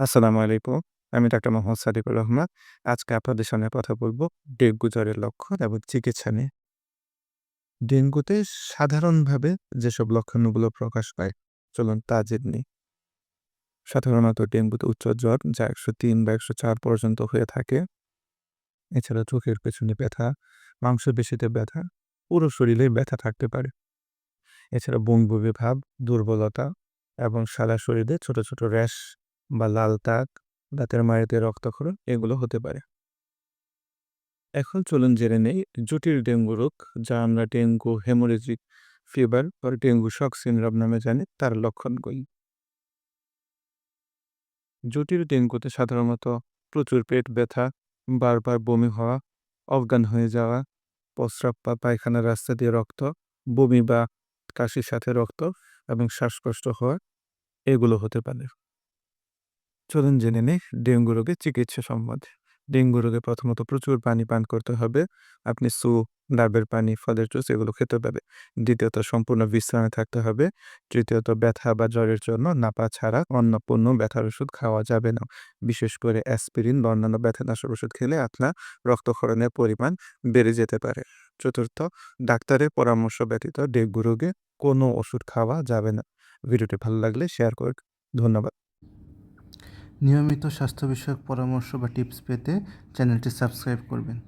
আসসালামু আলাইকুম। আমি ডাক্তার মোহাম্মদ সাদিকুর রহমান। আজকে আপনাদের সামনে কথা বলব ডেঙ্গু জ্বরের লক্ষণ এবং চিকিৎসা নিয়ে। ডেঙ্গুতে সাধারণভাবে যেসব লক্ষণগুলো প্রকাশ পায়, চলুন তা জেনে সাধারণত ডেঙ্গুতে উচ্চ জ্বর যা ১০৩ বা ১০৪ পর্যন্ত হয়ে থাকে। এছাড়া চোখের পেছনে ব্যথা, মাংস মাংসপেশিতে ব্যথা, পুরো শরীরে ব্যথা থাকতে পারে। এছাড়া বমি বমি ভাব, দুর্বলতা এবং সারা শরীরে ছোট ছোট র্যাশ বা লাল তাক দাঁতের মাড়িতে রক্তক্ষরণ এগুলো হতে পারে। এখন চলুন জেনে নেই জটিল ডেঙ্গু রোগ যা আমরা ডেঙ্গু হেমোরেজিক ফিভার বা ডেঙ্গু শক সিনড্রোম নামে জানি তার লক্ষণগুলি। জটিল ডেঙ্গুতে সাধারণত প্রচুর পেট ব্যথা, বারবার বমি হওয়া, অজ্ঞান হয়ে যাওয়া, প্রস্রাব বা পায়খানার রাস্তা দিয়ে রক্ত, বমি বা কাশির সাথে রক্ত এবং শ্বাসকষ্ট হওয়া এগুলো হতে পারে। চলুন জেনে নিই ডেঙ্গু রোগের চিকিৎসা সম্বন্ধে। ডেঙ্গু রোগে প্রথমত প্রচুর পানি পান করতে হবে। আপনি স্যুপ, ডাবের পানি, ফলের জুস এগুলো খেতে হবে। দ্বিতীয়ত সম্পূর্ণ বিশ্রামে থাকতে হবে। তৃতীয়ত ব্যথা বা জ্বরের জন্য নাপা ছাড়া অন্য পণ্য ব্যথার ওষুধ খাওয়া যাবে না। বিশেষ করে অ্যাসপিরিন বা অন্যান্য ব্যথানাশক ওষুধ খেলে আপনার রক্তক্ষরণের পরিমাণ বেড়ে যেতে পারে। চতুর্থ ডাক্তারের পরামর্শ ব্যতীত ডেঙ্গু রোগে কোনো ওষুধ খাওয়া যাবে না। ভিডিওটি ভালো লাগলে শেয়ার করুন। ধন্যবাদ। নিয়মিত স্বাস্থ্য বিষয়ক পরামর্শ বা টিপস পেতে চ্যানেলটি সাবস্ক্রাইব করবেন।